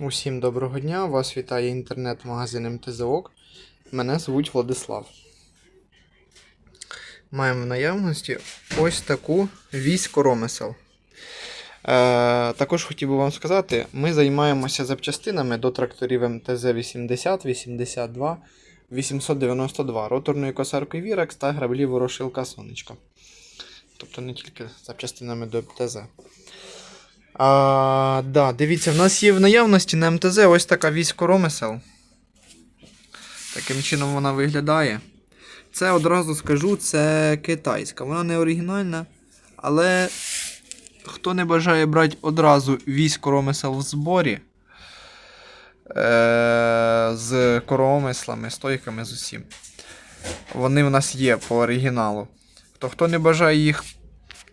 Усім доброго дня! Вас вітає інтернет-магазин МТЗОК. Мене звуть Владислав. Маємо в наявності ось таку вісь коромисел. Е, також хотів би вам сказати, ми займаємося запчастинами до тракторів МТЗ-80, 82, 892, роторною косаркою Вірекс та граблі ворошилка Сонечко. Тобто не тільки запчастинами до МТЗ. А, да, дивіться, в нас є в наявності на МТЗ ось така вісь коромисел. Таким чином вона виглядає. Це одразу скажу, це китайська. Вона не оригінальна, але хто не бажає брати одразу вісь коромисел в зборі е- з коромислами, стойками з усім. Вони в нас є по оригіналу. То хто не бажає їх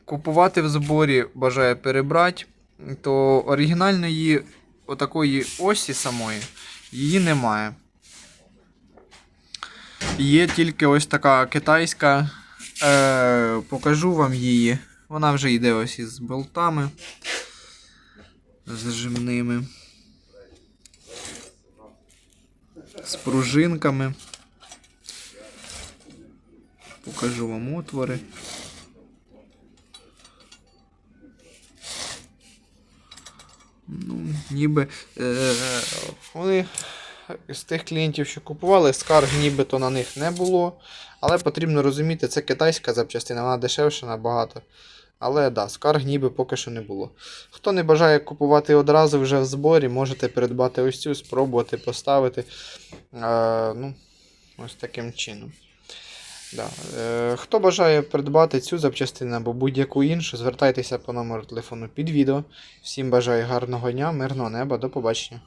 купувати в зборі, бажає перебрати, то оригінальної отакої осі самої її немає. Є тільки ось така китайська. Е, покажу вам її. Вона вже йде ось із болтами зажимними. З пружинками. Покажу вам отвори. Ну, ніби е, вони з тих клієнтів, що купували, скарг нібито на них не було. Але потрібно розуміти, це китайська запчастина, вона дешевша набагато. Але да, скарг ніби поки що не було. Хто не бажає купувати одразу вже в зборі, можете придбати ось цю, спробувати поставити. Е, ну, ось таким чином. Да. Е, хто бажає придбати цю запчастину або будь-яку іншу, звертайтеся по номеру телефону під відео. Всім бажаю гарного дня, мирного неба, до побачення.